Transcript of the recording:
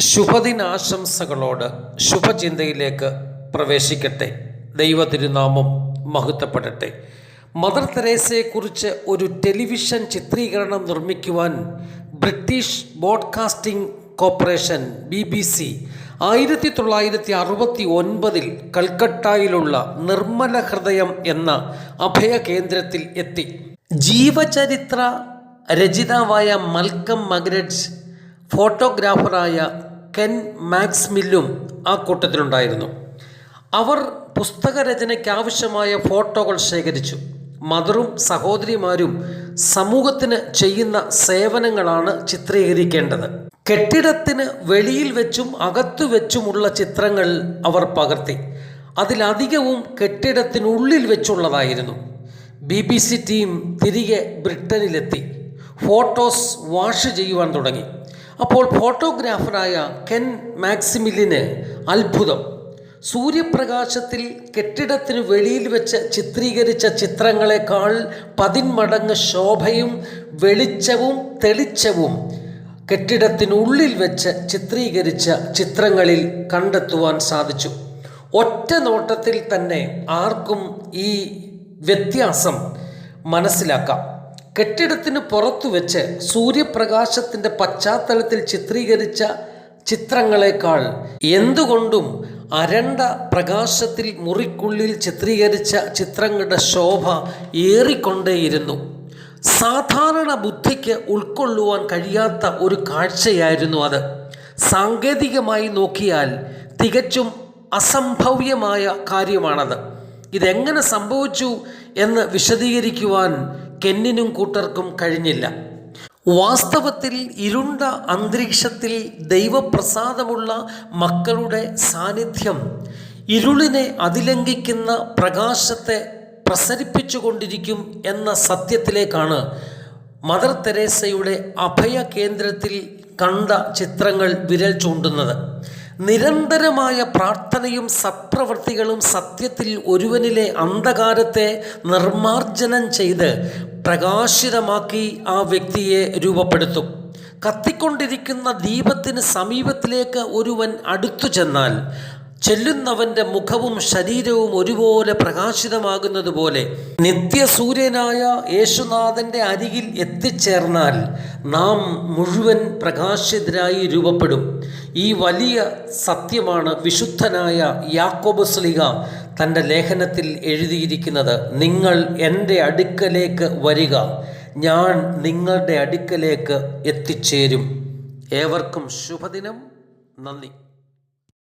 ശുഭദിനാശംസകളോട് ശുഭചിന്തയിലേക്ക് പ്രവേശിക്കട്ടെ. ദൈവതിരുനാമം മഹത്വപ്പെടട്ടെ. Mother തെരേസയെക്കുറിച്ച് ഒരു television ചിത്രീകരണം നിർമ്മിക്കുവാൻ British broadcasting corporation B B C ആയിരത്തി തൊള്ളായിരത്തി അറുപത്തി ഒൻപതിൽ കൽക്കട്ടയിലുള്ള നിർമ്മല ഹൃദയം എന്ന അഭയ കേന്ദ്രത്തിൽ എത്തി. ജീവചരിത്ര രചിതാവായ മൽക്കം മഗ്രഡ്സ് ഫോട്ടോഗ്രാഫറായ കെൻ മാക്സ്മില്ലും ആ കൂട്ടത്തിലുണ്ടായിരുന്നു. അവർ പുസ്തകരചനയ്ക്കാവശ്യമായ ഫോട്ടോകൾ ശേഖരിച്ചു. മദറും സഹോദരിമാരും സമൂഹത്തിന് ചെയ്യുന്ന സേവനങ്ങളാണ് ചിത്രീകരിക്കേണ്ടത്. കെട്ടിടത്തിന് വെളിയിൽ വെച്ചും അകത്തു വെച്ചുമുള്ള ചിത്രങ്ങൾ അവർ പകർത്തി. അതിലധികവും കെട്ടിടത്തിനുള്ളിൽ വെച്ചുള്ളതായിരുന്നു. ബി ബി സി ടീം തിരികെ ബ്രിട്ടനിലെത്തി. ഫോട്ടോസ് വാഷ് ചെയ്യുവാൻ തുടങ്ങി. അപ്പോൾ ഫോട്ടോഗ്രാഫറായ കെൻ മാക്സിമിലിന് അത്ഭുതം. സൂര്യപ്രകാശത്തിൽ കെട്ടിടത്തിന് വെളിയിൽ വെച്ച് ചിത്രീകരിച്ച ചിത്രങ്ങളെക്കാൾ പതിന്മടങ്ങ് ശോഭയും വെളിച്ചവും തെളിച്ചവും കെട്ടിടത്തിനുള്ളിൽ വെച്ച് ചിത്രീകരിച്ച ചിത്രങ്ങളിൽ കണ്ടെത്തുവാൻ സാധിച്ചു. ഒറ്റ നോട്ടത്തിൽ തന്നെ ആർക്കും ഈ വ്യത്യാസം മനസ്സിലാക്കാം. കെട്ടിടത്തിന് പുറത്തു വെച്ച് സൂര്യപ്രകാശത്തിന്റെ പശ്ചാത്തലത്തിൽ ചിത്രീകരിച്ച ചിത്രങ്ങളെക്കാൾ എന്തുകൊണ്ടും അരണ്ട പ്രകാശത്തിൽ മുറിക്കുള്ളിൽ ചിത്രീകരിച്ച ചിത്രങ്ങളുടെ ശോഭ ഏറിക്കൊണ്ടേയിരുന്നു. സാധാരണ ബുദ്ധിക്ക് ഉൾക്കൊള്ളുവാൻ കഴിയാത്ത ഒരു കാഴ്ചയായിരുന്നു അത്. സാങ്കേതികമായി നോക്കിയാൽ തികച്ചും അസംഭവ്യമായ കാര്യമാണത്. ഇതെങ്ങനെ സംഭവിച്ചു എന്ന് വിശദീകരിക്കുവാൻ കെന്നിനും കൂട്ടർക്കും കഴിഞ്ഞില്ല. വാസ്തവത്തിൽ ഇരുണ്ട അന്തരീക്ഷത്തിൽ ദൈവപ്രസാദമുള്ള മക്കളുടെ സാന്നിധ്യം ഇരുളിനെ അതിലംഘിക്കുന്ന പ്രകാശത്തെ പ്രസരിപ്പിച്ചുകൊണ്ടിരിക്കും എന്ന സത്യത്തിലേക്കാണ് മദർ തെരേസയുടെ അഭയ കേന്ദ്രത്തിൽ കണ്ട ചിത്രങ്ങൾ വിരൽ ചൂണ്ടുന്നത്. നിരന്തരമായ പ്രാർത്ഥനയും സത്പ്രവൃത്തികളും സത്യത്തിൽ ഒരുവനിലെ അന്ധകാരത്തെ നിർമാർജനം ചെയ്ത് പ്രകാശിതമാക്കി ആ വ്യക്തിയെ രൂപപ്പെടുത്തും. കത്തിക്കൊണ്ടിരിക്കുന്ന ദീപത്തിന് സമീപത്തിലേക്ക് ഒരുവൻ അടുത്തു ചെന്നാൽ ചെല്ലുന്നവന്റെ മുഖവും ശരീരവും ഒരുപോലെ പ്രകാശിതമാകുന്നത് പോലെ നിത്യസൂര്യനായ യേശുനാഥന്റെ അരികിൽ എത്തിച്ചേർന്നാൽ നാം മുഴുവൻ പ്രകാശിതരായി രൂപപ്പെടും. ഈ വലിയ സത്യമാണ് വിശുദ്ധനായ യാക്കോബസ്ലിക തന്റെ ലേഖനത്തിൽ എഴുതിയിരിക്കുന്നത്. നിങ്ങൾ എന്റെ അടുക്കലേക്ക് വരിക ഞാൻ നിങ്ങളുടെ അടുക്കലേക്ക് എത്തിച്ചേരും. ഏവർക്കും ശുഭദിനം. നന്ദി.